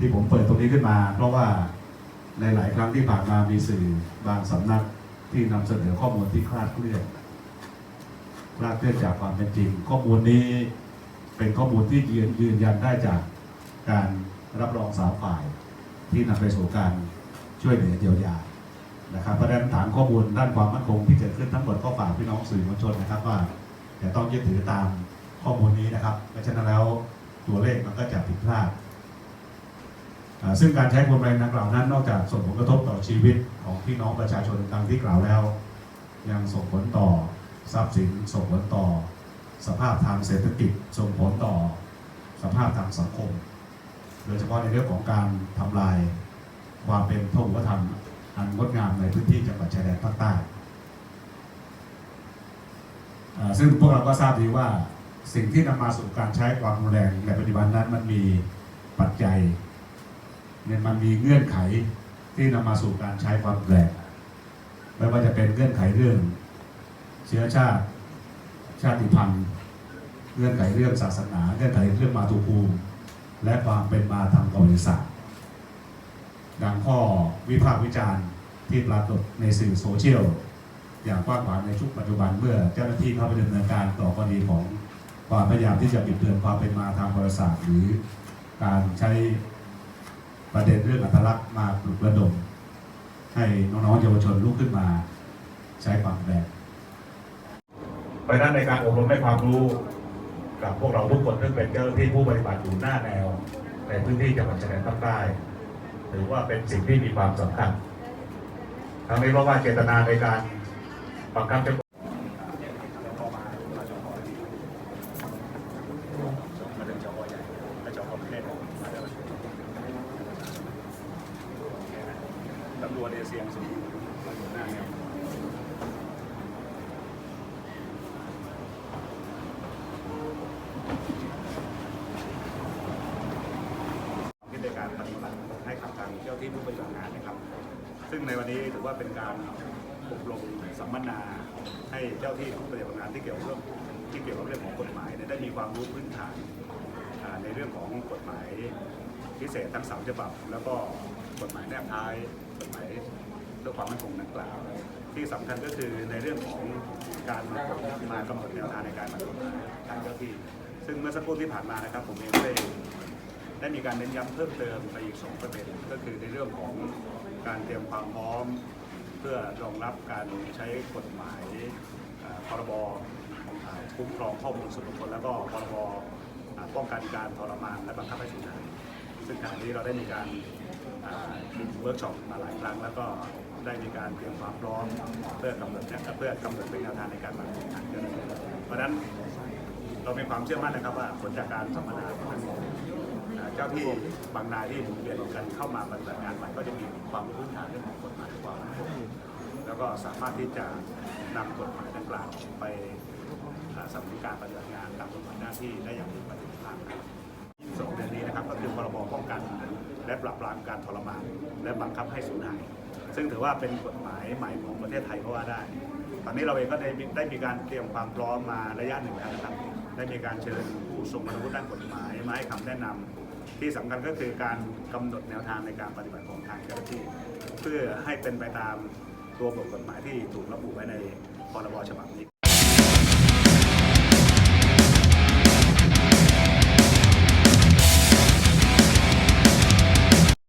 ที่ผมเปิดตรงนี้ขึ้นมา เพราะว่าในหลายครั้งที่ผ่านมามีสื่อบางสำนักที่นำเสนอข้อมูลที่คลาดเคลื่อนคลาดเคลื่อนจากความเป็นจริง ข้อมูลนี้เป็นข้อมูลที่ยืนยืนยันได้จากการรับรองสามฝ่าย ที่นำไปสู่การช่วยเหลือเยียวยานะครับเพราะฉะนั้นฐานข้อมูลด้านความมั่นคงที่เกิดขึ้นทั้งหมดก็ฝากพี่น้องสื่อมวลชนนะครับว่าจะต้องยึดถือตามข้อมูลนี้นะครับเพราะฉะนั้นแล้วตัวเลขมันก็จะผิดพลาด ซึ่งการใช้กลไกดังกล่าวนั้น นอกจากส่งผลกระทบต่อชีวิตของพี่น้องประชาชนดังที่กล่าวแล้ว ยังส่งผลต่อทรัพย์สินส่งผลต่อ สภาพทางเศรษฐกิจส่งผลต่อสภาพทางสังคม โดยเฉพาะในเรื่องของการทำลายความเป็นพหุวัฒนธรรมอันงดงามในพื้นที่จังหวัดชายแดนภาคใต้ซึ่งพวกเราก็ทราบดีว่าสิ่งที่นำมาสู่การใช้ความรุนแรงในปัจจุบันนั้นมันมีปัจจัย เนี่ยมันมีเงื่อนไขที่นำมาสู่การใช้ความรุนแรงไม่ว่าจะเป็นเงื่อนไขเรื่อง เชื้อชาติชาติพันธุ์เงื่อนไขเรื่องศาสนา เงื่อนไขเรื่องมาตุภูมิ และความเป็นมาทางประวัติศาสตร์ดังข้อวิพากษ์วิจารณ์ที่ปรากฏในสื่อโซเชียลอย่างกว้างขวางในชุกปัจจุบันเมื่อเจ้าหน้าที่เข้าไปดำเนินการต่อกรณีของความพยายามที่จะบิดเบือนความเป็นมาทางประวัติศาสตร์หรือการใช้ ประเด็นเรื่องอัตลักษณ์มาปลุกระดม ให้น้องๆเยาวชนลุกขึ้นมา ใช้ความแรงไปด้านในการอบรมให้ความรู้กับพวกเราทุกคนซึ่งเป็นเจ้าหน้าที่ผู้ปฏิบัติอยู่หน้าแนว ในพื้นที่จังหวัดชายแดนภาคใต้ถือว่าเป็นสิ่งที่มีความสำคัญทั้งนี้เพราะว่าเจตนาในการบังคับใช้ ตำรว จเอเชียงสูงมาอยู่หน้าเนี่ยที่ในการปฏิบัติให้กับทางเจ้าที่ผู้ปฏิบัติงานนะครับ ซึ่งในวันนี้ถือว่าเป็นการอบรมสัมมนา ให้เจ้าที่ผู้ปฏิบัติงานที่เกี่ยวเรื่องที่เกี่ยวกับเรื่องของกฎหมายได้มีความรู้พื้นฐานในเรื่องของกฎหมายพิเศษทั้งสามฉบับแล้วก็กฎหมายแนบท้าย กฎหมายเรื่องความมั่นคงดังกล่าว ที่สำคัญก็คือในเรื่องของการมามากำหนดแนวทางในการปฏิบัติทางเจ้าที่ ซึ่งเมื่อสักครู่ที่ผ่านมานะครับ ผมเองได้ได้มีการเน้นย้ำเพิ่มเติมไปอีก 2 ประเด็นก็คือในเรื่องของการเตรียมความพร้อม เพื่อรองรับการใช้กฎหมายพรบคุ้มครองข้อมูลส่วนบุคคลแล้วก็พรบป้องกันการทรมานและบังคับให้สูญหายซึ่งขณะนี้เราได้มีการ เวิร์กช็อปมาหลายครั้ง แล้วก็ได้มีการเตรียมความพร้อมเพื่อกำหนดเนี่ยเพื่อกำหนดเป็นแนวทางในการปฏิบัติงานเจ้านเพราะฉะนั้นเรามีความเชื่อมั่นนะครับว่าผลจากการสัมมนาครั้งนี้เจ้าที่บางนายที่หมุนเวียนกันเข้ามาปฏิบัติงานใหม่ก็จะมีความรู้พื้นฐานเรื่องของกฎหมายความมั่นคงแล้วก็สามารถที่จะนำกฎหมายดังกล่าวไปสำนักการปฏิบัติงานตามกฎหมายหน้าที่ได้อย่างมีประสิทธิภาพครับสองเดือนนี้นะครับก็คือพรบป้องกัน และปราบปรามการทรมานและบังคับให้สูญหาย ซึ่งถือว่าเป็นกฎหมายใหม่ของประเทศไทยก็ว่าได้ ตอนนี้เราเองก็ได้มีได้มีการเตรียมความพร้อมมาระยะหนึ่งแล้วนะครับ ได้มีการเชิญผู้ทรงคุณวุฒิด้านกฎหมายมาให้คำแนะนำที่สำคัญก็คือการกำหนดแนวทางในการปฏิบัติของทางเจ้าหน้าที่ เพื่อให้เป็นไปตามตัวบทกฎหมายที่ถูกระบุไว้ในพรบฉบับนี้